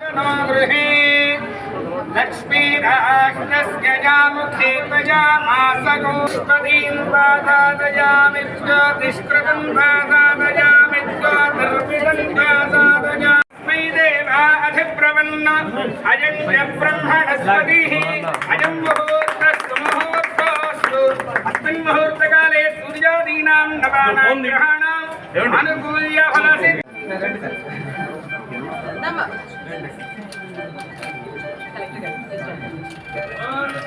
गृहे लक्ष्मीराष्ट्रस्य यामुखे त्वयामासगोष्पदीं वादादयामि ज्योतिष्कृतं वादादयामि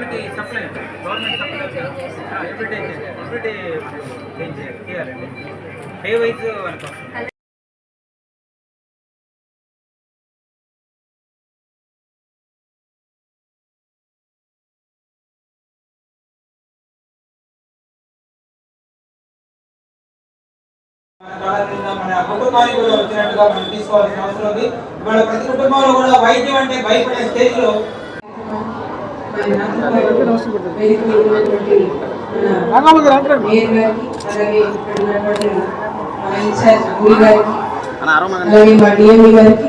మనకి supply government supply everyday everyday ఏం చేయాలండి. డే వైజ్ వాళ్ళకి మన కుటుంబానికి కూడా వచ్చినట్టుగా మనం తీసుకోవాల్సిన అవసరం ఉంది. ఇవాళ ప్రతి కుటుంబంలో కూడా వైద్యం అంటే భయపడే స్టేజ్లో మరి నాతో పాటు వేదికలో ఉన్నటువంటి మన మేయర్ గారికి, అలాగే మా డిఎంఈ గారికి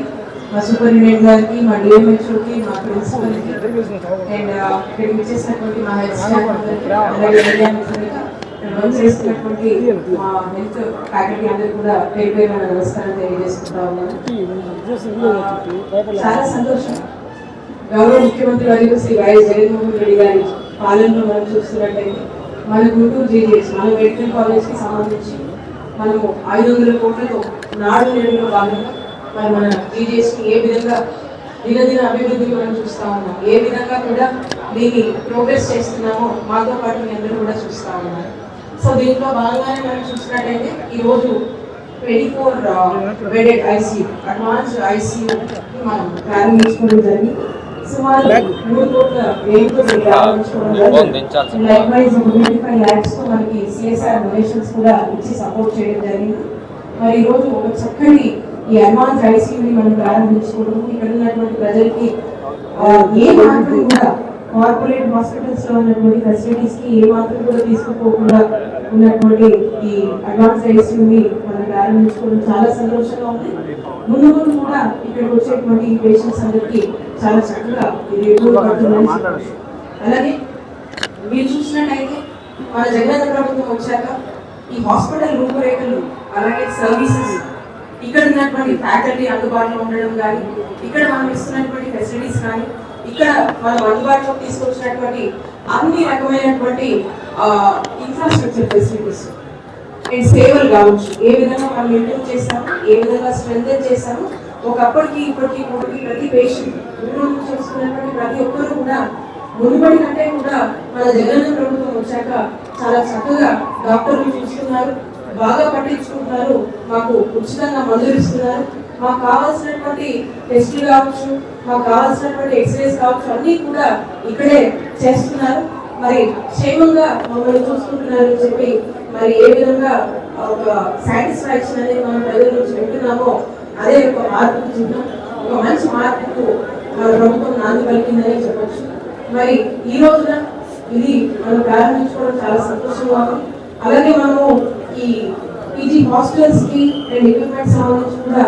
మా సూపరింటెండెంట్ గారికి మా డిఎంహెచ్ఓకి మా ప్రిన్సిపల్కి అండ్ ఇక్కడికి వచ్చేసినటువంటి మా హెల్త్ చేస్తున్నటువంటి మా హెల్త్ ఫ్యాకల్టీ కూడా పేరు పేరు నమస్కారం తెలియజేసుకుంటా ఉన్నాను చాలా సంతోషం గౌరవ ముఖ్యమంత్రి వర్యులు శ్రీ వైఎస్ జగన్మోహన్ రెడ్డి గారి పాలనలో మనం చూస్తున్నట్టయితే మన గుంటూరు జీజీఎస్ మన మెడికల్ కాలేజ్కి సంబంధించి మనము ఐదు వందల కోట్లతో నాడు నేడులో భాగంగా మరి మన జీజీఎస్కి ఏ విధంగా దినదిన అభివృద్ధిని మనం చూస్తూ ఉన్నాం? ఏ విధంగా కూడా దీన్ని ప్రోగ్రెస్ చేస్తున్నామో మాతో పాటు మీ అందరూ కూడా చూస్తా ఉన్నారు. సో దీంట్లో భాగంగానే మనం చూసినట్టయితే ఈరోజు twenty four bedded ICU advanced ICU మనం ప్రారంభించుకోవడం జరిగింది. ఫైవ్తో మనకి సిఎస్ఆర్ డొనేషన్స్ కూడా ఇచ్చి సపోర్ట్ చేయడం జరిగింది. మరి ఈ రోజు ఒక చక్కటి ఈ అడ్వాన్స్ ఐసీయూని మనం ప్రారంభించుకోవడం ఇక్కడ ఉన్నటువంటి ప్రజలకి ఏ మాత్రం కూడా కార్పొరేట్ హాస్పిటల్స్లో ఉన్నటువంటి ఫెసిలిటీస్కి ఏ మాత్రం కూడా తీసుకుపోకుండా ఉన్నటువంటి ఈ అడ్వాన్స్ ఐసీయూని ప్రారంభించుకోవడం చాలా సంతోషంగా ఉంది. ముందు ముందు కూడా ఇక్కడికి వచ్చేటువంటి ఈ పేషెంట్స్ అందరికీ చాలా చక్కగా ఇది అలాగే మీరు చూసినట్టయితే మన జగన్ ప్రభుత్వం వచ్చాక ఈ హాస్పిటల్ రూపురేఖలు అలాగే సర్వీసెస్ ఇక్కడ ఉన్నటువంటి ఫ్యాకల్టీ అందుబాటులో ఉండడం కానీ ఇక్కడ మనం ఇస్తున్నటువంటి ఫెసిలిటీస్ కానీ ఇక్కడ మనం అందుబాటులో తీసుకొచ్చినటువంటి అన్ని రకమైనటువంటి ఇన్ఫ్రాస్ట్రక్చర్ ఫెసిలిటీస్ అండ్ సేవలు కావచ్చు. ఏ విధంగా మనం ఇంప్రూవ్ చేసాము ఏ విధంగా స్ట్రెంగ్ చేసాము ఒకప్పటికి ఇప్పటికి ఇప్పటికి ప్రతి పేషెంట్ ఇంప్రూవ్ చేసుకున్నటువంటి ప్రతి ఒక్కరు కూడా మునుపటి కంటే కూడా మన జగన్ ప్రభుత్వం వచ్చాక చాలా చక్కగా డాక్టర్లు చూస్తున్నారు బాగా పట్టించుకుంటున్నారు మాకు ఉచితంగా మందులు ఇస్తున్నారు. మాకు కావాల్సినటువంటి టెస్టులు కావచ్చు మాకు కావాల్సినటువంటి ఎక్స్రేస్ కావచ్చు అన్నీ కూడా ఇక్కడే చేస్తున్నారు. మరి క్షేమంగా మమ్మల్ని చూసుకుంటున్నారని చెప్పి మరి ఏ విధంగా ఒక సాటిస్ఫాక్షన్ అనేది మనం ప్రజల నుంచి వింటున్నామో అదే ఒక మార్పు చిహ్నం ఒక మంచి మార్పుకు మన ప్రభుత్వం నాంది పలికిందని చెప్పొచ్చు. మరి ఈ రోజున ఇది మనం ప్రారంభించుకోవడం చాలా సంతోషంగా ఉంది. అలాగే మనము ఈ పీజీ హాస్టల్స్కి అండ్ ఎక్విప్మెంట్ సంబంధించి కూడా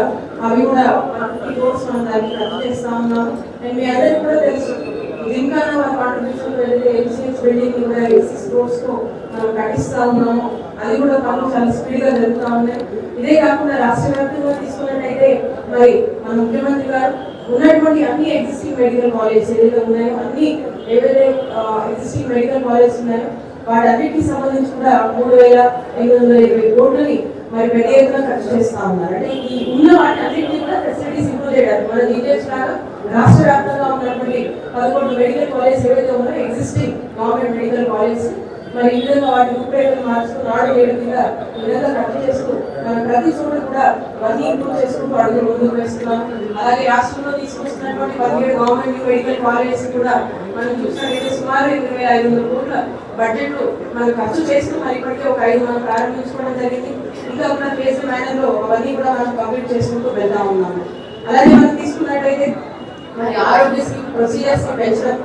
అవి కూడా ఫిఫ్టీ కోర్స్ మనం దానికి రద్దు చేస్తా ఉన్నాం అండ్ మీ అందరికీ కూడా తెలుసు. ఇంకా మన కాంట్రిబ్యూషన్ వెళ్తే ఎంసీఎస్ బిల్డింగ్ కూడా సిక్స్తో మనం కట్టిస్తా ఉన్నాము. అది కూడా పనులు చాలా స్పీడ్గా ఉన్నాయి ఇదే కాకుండా రాష్ట్ర వ్యాప్తంగా తీసుకున్నట్టయితే మరి మన ముఖ్యమంత్రి గారు ఉన్నటువంటి అన్ని ఎగ్జిస్టింగ్ మెడికల్ కాలేజ్ ఏదైతే ఉన్నాయో అన్ని ఏవైతే ఎగ్జిస్టింగ్ మెడికల్ కాలేజ్ ఉన్నాయో వాటన్నిటికి సంబంధించి కూడా మూడు వేల ఐదు వందల ఇరవై కోట్లని మరి పెద్ద ఎత్తున ఖర్చు చేస్తా ఉన్నారు. అంటే ఈ ఉన్న వాటి అన్నింటినీ కూడా ఫెసిలిటీస్ ఇంప్రూవ్ చేయడానికి మన డీటెయిల్స్ లాగా రాష్ట్ర వ్యాప్తంగా ఉన్నటువంటి పదకొండు మెడికల్ కాలేజ్ ఏవైతే ఉన్నాయో ఎగ్జిస్టింగ్ గవర్నమెంట్ మెడికల్ కాలేజ్ మరి ఈ విధంగా వాటి రూపురేఖలు మార్చుతూ నాడు వేడు కింద ఈ విధంగా ఖర్చు చేస్తూ మనం ప్రతి చోట కూడా ఇవన్నీ ఇంప్రూవ్ చేసుకుంటూ అడుగులు ముందుకు వేస్తున్నాం అలాగే రాష్ట్రంలో తీసుకొస్తున్నటువంటి పదిహేడు గవర్నమెంట్ మెడికల్ కాలేజెస్ కూడా మనం చూసినట్లయితే సుమారు ఎనిమిది వేల ఐదు వందల కోట్ల బడ్జెట్ మనం ఖర్చు చేస్తూ మరి ఇప్పటికే ఒక ఐదు మనం ప్రారంభించుకోవడం జరిగింది. ఇంకా కూడా చేసే మేనర్లో అవన్నీ కూడా మనం కంప్లీట్ చేసుకుంటూ వెళ్తా ఉన్నాము. అలాగే మనం తీసుకున్నట్టయితే మరి ఆరోగ్యశ్రీ ప్రొసీజర్స్ పెంచడం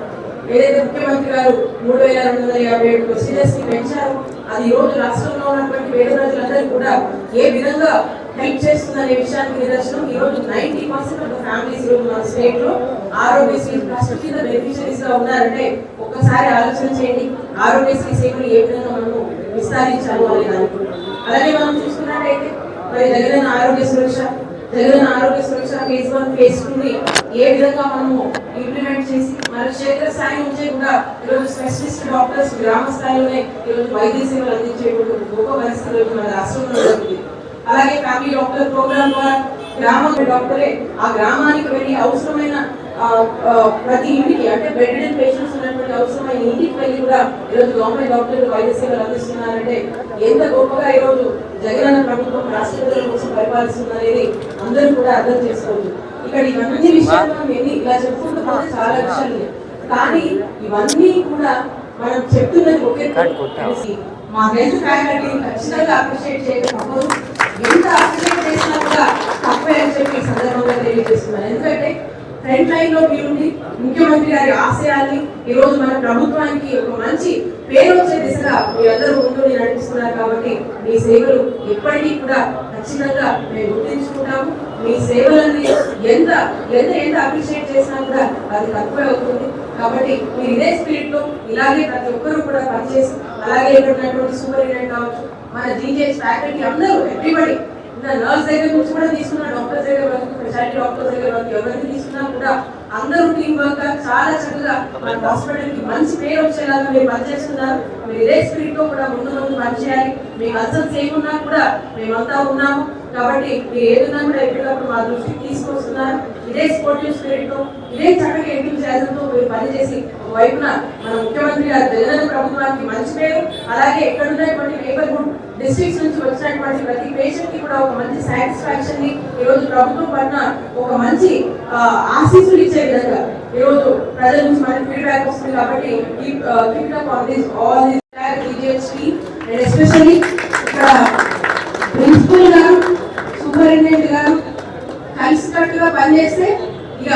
ఏదైతే ముఖ్యమంత్రి గారు మూడు వేల రెండు వందల యాభై ఏడు ప్రొసీజర్స్ని పెంచారు అది ఈ రోజు రాష్ట్రంలో ఉన్నటువంటి పేద ప్రజలందరికీ కూడా ఏ విధంగా హెల్ప్ చేస్తుందనే విషయానికి నిదర్శనం. ఈ రోజు నైన్టీ పర్సెంట్ ఆఫ్ ఫ్యామిలీస్ ఈ రోజు మన స్టేట్లో ఆరోగ్యశ్రీ ట్రస్ట్ కింద బెనిఫిషరీస్గా ఉన్నారంటే ఒక్కసారి ఆలోచన చేయండి. ఆరోగ్యశ్రీ సేవలు ఏ విధంగా మనము విస్తరించాము అని అనుకుంటున్నాం. అలాగే మనం చూస్తే మరి Jagananna Arogya Suraksha Jagananna Arogya Suraksha phase one phase two ని ఏ విధంగా మనము ఇంప్లిమెంట్ చేసి మన క్షేత్ర స్థాయి నుంచే కూడా ఈరోజు స్పెషలిస్ట్ డాక్టర్స్ గ్రామ స్థాయిలోనే ఈరోజు వైద్య సేవలు అందించేటువంటి గొప్ప పరిస్థితులు మన రాష్ట్రంలో జరుగుతుంది అలాగే ఫ్యామిలీ డాక్టర్ ప్రోగ్రామ్ ద్వారా గ్రామం డాక్టరే ఆ గ్రామానికి వెళ్ళి అవసరమైన ప్రతి ఇంటికి అంటే బెడ్ పేషెంట్స్ ఉన్నటువంటి అవసరం ఇంటికి వెళ్ళి కూడా ఈరోజు గవర్నమెంట్ డాక్టర్లు వైద్య సేవలు అందిస్తున్నారంటే ఎంత గొప్పగా ఈరోజు జగనన్న ప్రభుత్వం రాష్ట్ర ప్రజల కోసం పరిపాలిస్తుంది అనేది అందరూ కూడా అర్థం చేసుకోవచ్చు ఇక్కడ ఇవన్నీ విషయాలు మనం ఎన్ని ఇలా చెప్పుకుంటూ చాలా విషయాలు. కానీ ఇవన్నీ కూడా మనం చెప్తున్నది ఒకే మా హెల్త్ ఫ్యాకల్టీని ఖచ్చితంగా అప్రిషియేట్ తప్పదు ఎంత అప్రిషియేట్ చేసినా కూడా తప్పే అని చెప్పి సందర్భంగా తెలియజేస్తున్నాను. ఎందుకంటే ఫ్రంట్ లైన్లో మీరుండి ముఖ్యమంత్రి గారి ఆశయాన్ని ఈ రోజు మన ప్రభుత్వానికి ఒక మంచి పేరు వచ్చే దిశగా మీరందరూ ముందుండి నడిపిస్తున్నారు కాబట్టి మీ సేవలు ఎప్పటికీ కూడా ఖచ్చితంగా మేము గుర్తించుకుంటాము. మీ సేవలని ఎంత ఎంత ఎంత అప్రిషియేట్ చేసినా కూడా అది తక్కువే అవుతుంది. కాబట్టి మీరు ఇదే స్పిరిట్లో ఇలాగే ప్రతి ఒక్కరూ కూడా పనిచేసి అలాగే ఇక్కడ ఉన్నటువంటి సూపరింటెండెంట్ కావచ్చు మన జీజీహెచ్ ఫ్యాకల్టీ అందరూ ఎవ్రీబడి ఇంకా నర్స్ దగ్గర నుంచి కూడా తీసుకున్న డాక్టర్స్ దగ్గర వరకు స్పెషాలిటీ డాక్టర్స్ దగ్గర వరకు ఎవరైతే తీసుకున్నా కూడా అందరూ టీం వర్క్ చాలా చక్కగా మన హాస్పిటల్కి మంచి పేరు వచ్చేలాగా మీరు పనిచేస్తున్నారు. మీరు ఇదే స్పిరిట్తో కూడా ముందు ముందు పనిచేయాలి. మీ కన్సల్ట్స్ ఏమున్నా కూడా మేమంతా ఉన్నాము. కాబట్టి మీరు ఏదన్నా కూడా ఎప్పటికప్పుడు మా దృష్టికి తీసుకొస్తున్నారు. ఇదే స్పోర్టివ్ స్పిరిట్తో ఇదే చక్కగా ఎంపిక తో మీరు పనిచేసి వైపున మన ముఖ్యమంత్రి గారు తెలంగాణ ప్రభుత్వానికి మంచి పేరు అలాగే ఎక్కడ ఉన్నటువంటి నేబర్హుడ్ డిస్ట్రిక్ట్స్ నుంచి వచ్చినటువంటి ప్రతి పేషెంట్కి కూడా ఒక మంచి సాటిస్ఫాక్షన్ని ఈరోజు ప్రభుత్వం పట్ల ఒక మంచి ఆశీస్సులు ఇచ్చే విధంగా ఈరోజు ప్రజల నుంచి మనకి ఫీడ్బ్యాక్ వస్తుంది కాబట్టి keep keep on this all this and especially ఇక్కడ ప్రిన్సిపల్ గారు సూపరింటెండెంట్ గారు కలిసికట్టుగా పనిచేస్తే ఇక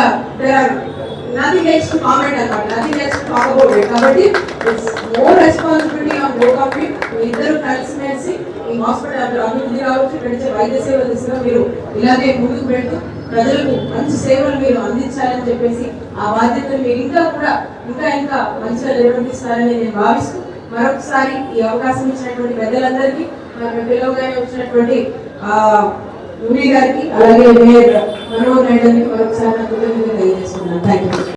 నథింగ్ ఎల్స్ టు కామెంట్ అనమాట nothing else to talk about it కాబట్టి it's more responsibility on both of it ఇద్దరు కలిసిమెలిసి ఈ హాస్పిటల్ అభివృద్ధి అభివృద్ధి కావచ్చు ఇక్కడ నుంచి వైద్య సేవలు దిశగా మీరు ఇలాగే ముందుకు పెడుతూ ప్రజలకు మంచి సేవలు మీరు అందించాలని చెప్పేసి ఆ బాధ్యతను మీరు ఇంకా కూడా ఇంకా ఇంకా మంచిగా నిర్వర్తిస్తారని నేను భావిస్తూ మరొకసారి ఈ అవకాశం ఇచ్చినటువంటి పెద్దలందరికీ మరి పిల్లలుగానే వచ్చినటువంటి ఆ గారికి అలాగే మేయర్ మనోహర్ రెడ్డి గారికి మరొకసారి కృతజ్ఞతలు తెలియజేస్తున్నాను. Thank you